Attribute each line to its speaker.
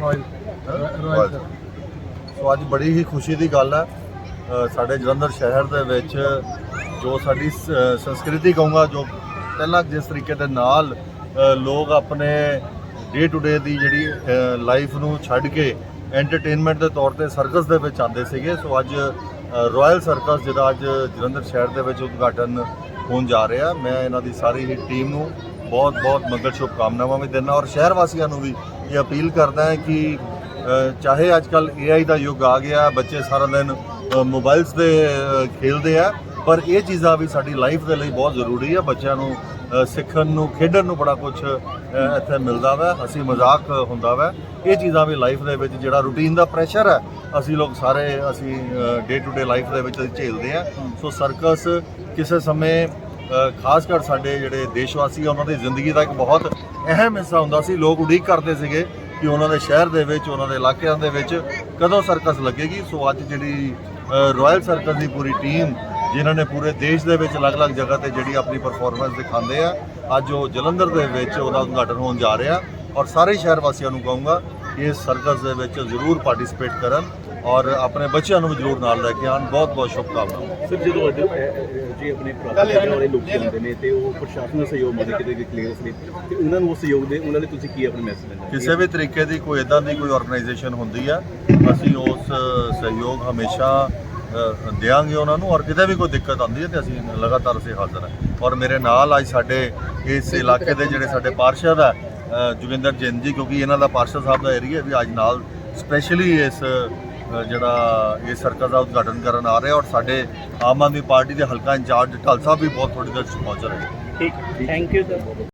Speaker 1: Royal.
Speaker 2: Royal ਸੋ ਅੱਜ ਬੜੀ ਹੀ ਖੁਸ਼ੀ ਦੀ ਗੱਲ ਹੈ ਸਾਡੇ ਜਲੰਧਰ ਸ਼ਹਿਰ ਦੇ ਵਿੱਚ ਜੋ ਸਾਡੀ ਸੰਸਕ੍ਰਿਤੀ ਕਹੂੰਗਾ ਜੋ ਪਹਿਲਾਂ ਜਿਸ ਤਰੀਕੇ ਦੇ ਨਾਲ ਲੋਕ ਆਪਣੇ ਡੇ ਟੂ ਡੇ ਦੀ ਜਿਹੜੀ ਲਾਈਫ ਨੂੰ ਛੱਡ ਕੇ ਐਂਟਰਟੇਨਮੈਂਟ ਦੇ ਤੌਰ ਤੇ ਸਰਕਸ ਦੇ ਵਿੱਚ ਆਉਂਦੇ ਸੀਗੇ। ਸੋ ਅੱਜ ਰਾਇਲ ਸਰਕਸ ਜਿਹਦਾ ਅੱਜ ਜਲੰਧਰ ਸ਼ਹਿਰ ਦੇ ਵਿੱਚ ਉਦਘਾਟਨ ਹੋਣ ਜਾ ਰਿਹਾ। ਮੈਂ ਇਹਨਾਂ ਦੀ ਸਾਰੀ ਹੀ ਟੀਮ ਨੂੰ ਬਹੁਤ ਬਹੁਤ ਮੰਗਲ ਸ਼ੁਭਕਾਮਨਾਵਾਂ ਵੀ ਦਿੰਦਾ ਔਰ ਸ਼ਹਿਰ ਵਾਸੀਆਂ ਨੂੰ ਵੀ ਇਹ ਅਪੀਲ ਕਰਦਾ ਹੈ ਕਿ ਚਾਹੇ ਅੱਜ ਕੱਲ AI ਦਾ ਯੁੱਗ ਆ ਗਿਆ ਬੱਚੇ ਸਾਰਾ ਦਿਨ ਮੋਬਾਈਲਸ 'ਤੇ ਅ, ਖੇਡਦੇ ਆ ਪਰ ਇਹ ਚੀਜ਼ਾਂ ਵੀ ਸਾਡੀ ਲਾਈਫ ਦੇ ਲਈ ਬਹੁਤ ਜ਼ਰੂਰੀ ਹੈ ਬੱਚਿਆਂ ਨੂੰ ਸਿੱਖਣ ਨੂੰ ਖੇਡਣ ਨੂੰ ਬੜਾ ਕੁਝ ਇੱਥੇ ਮਿਲਦਾ ਵਾ ਅਸੀਂ ਮਜ਼ਾਕ ਹੁੰਦਾ ਵਾ। ਇਹ ਚੀਜ਼ਾਂ ਵੀ ਲਾਈਫ ਦੇ ਵਿੱਚ ਜਿਹੜਾ ਰੂਟੀਨ ਦਾ ਪ੍ਰੈਸ਼ਰ ਹੈ ਅਸੀਂ ਲੋਕ ਸਾਰੇ ਅਸੀਂ ਡੇ ਟੂ ਡੇ ਲਾਈਫ ਦੇ ਵਿੱਚ ਝੇਲਦੇ ਆ। ਸੋ ਸਰਕਸ ਕਿਸੇ ਸਮੇਂ ਖਾਸ ਕਰ ਸਾਡੇ ਜਿਹੜੇ ਦੇਸ਼ ਵਾਸੀ ਆ, ਉਹਨਾਂ ਦੀ ਜ਼ਿੰਦਗੀ ਦਾ ਇੱਕ ਬਹੁਤ ਅਹਿਮ ਹਿੱਸਾ ਹੁੰਦਾ ਸੀ। ਲੋਕ ਉਡੀਕ ਕਰਦੇ ਸੀਗੇ ਕਿ ਉਹਨਾਂ ਦੇ ਸ਼ਹਿਰ ਦੇ ਵਿੱਚ, ਉਹਨਾਂ ਦੇ ਇਲਾਕਿਆਂ ਦੇ ਵਿੱਚ ਕਦੋਂ ਸਰਕਸ ਲੱਗੇਗੀ। ਸੋ ਅੱਜ ਜਿਹੜੀ ਰਾਇਲ ਸਰਕਸ ਦੀ ਪੂਰੀ ਟੀਮ ਜਿਨ੍ਹਾਂ ਨੇ ਪੂਰੇ ਦੇਸ਼ ਦੇ ਵਿੱਚ ਅਲੱਗ-ਅਲੱਗ ਜਗ੍ਹਾ ਤੇ ਜਿਹੜੀ ਆਪਣੀ ਪਰਫਾਰਮੈਂਸ ਦਿਖਾਉਂਦੇ ਆ, ਅੱਜ ਉਹ ਜਲੰਧਰ ਦੇ ਵਿੱਚ ਉਹਦਾ ਉਦਘਾਟਨ ਹੋਣ ਜਾ ਰਿਹਾ। ਔਰ ਸਾਰੇ ਸ਼ਹਿਰ ਵਾਸੀਆਂ ਨੂੰ ਕਹੂੰਗਾ ਕਿ ਇਸ ਸਰਕਸ ਦੇ ਵਿੱਚ ਜ਼ਰੂਰ ਪਾਰਟਿਸਿਪੇਟ ਕਰਨ। ਔਰ ਆਪਣੇ ਬੱਚਿਆਂ ਨੂੰ ਵੀ ਜ਼ਰੂਰ ਨਾਲ ਲੈ ਕੇ ਆਉਣ। ਬਹੁਤ ਬਹੁਤ ਸ਼ੁਭਕਾਮਨਾਵਾਂ।
Speaker 3: ਸਰ ਜਦੋਂ ਅੱਜ ਜੀ ਆਪਣੇ ਪ੍ਰਾਪਤ ਵਾਲੇ ਲੋਕ ਆਉਂਦੇ ਨੇ ਤੇ ਉਹ ਪ੍ਰਸ਼ਾਸਨ ਦਾ ਸਹਿਯੋਗ ਮੰਗਦੇ ਕਿਤੇ ਵੀ ਕਲੀਅਰਸ ਨੇ ਤੇ ਉਹਨਾਂ ਨੂੰ ਉਹ ਸਹਿਯੋਗ ਦੇ ਉਹਨਾਂ ਲਈ ਤੁਸੀਂ ਕੀ ਆਪਣਾ ਮੈਸੇਜ ਦੇਣਾ
Speaker 2: ਕਿਸੇ ਵੀ ਤਰੀਕੇ ਦੀ ਕੋਈ ਇਦਾਂ ਦੀ ਕੋਈ ਆਰਗੇਨਾਈਜੇਸ਼ਨ ਹੁੰਦੀ ਆ ਅਸੀਂ ਉਸ ਸਹਿਯੋਗ ਹਮੇਸ਼ਾ ਅ, ਦਿਆਂਗੇ ਉਹਨਾਂ ਨੂੰ ਔਰ ਕਿਤੇ ਵੀ ਕੋਈ ਦਿੱਕਤ ਆਉਂਦੀ ਹੈ ਤੇ ਅਸੀਂ ਲਗਾਤਾਰ ਅਸੀਂ ਹਾਜ਼ਰ ਹਾਂ। ਔਰ ਮੇਰੇ ਨਾਲ ਅੱਜ ਸਾਡੇ ਇਸ ਇਲਾਕੇ ਦੇ ਜਿਹੜੇ ਸਾਡੇ ਪਾਰਸ਼ਦ ਆ ਜੋਗਿੰਦਰ ਜੈਨ ਜੀ ਕਿਉਂਕਿ ਇਹਨਾਂ ਦਾ ਪਾਰਸ਼ਦ ਸਾਹਿਬ ਦਾ ਏਰੀਆ ਵੀ ਅੱਜ ਨਾਲ ਸਪੈਸ਼ਲੀ ਇਸ ਜਿਹੜਾ ਇਹ ਸਰਕਲ ਦਾ ਉਦਘਾਟਨ ਕਰਨ ਆ ਰਹੇ ਔਰ ਸਾਡੇ ਆਮ ਆਦਮੀ ਪਾਰਟੀ ਦੇ ਹਲਕਾ ਇੰਚਾਰਜ ਢਾਲ ਸਾਹਿਬ ਵੀ ਬਹੁਤ ਤੁਹਾਡੇ ਦੇਰ 'ਚ ਪਹੁੰਚ ਰਹੇ
Speaker 4: ਠੀਕ ਥੈਂਕ ਯੂ ਸਰ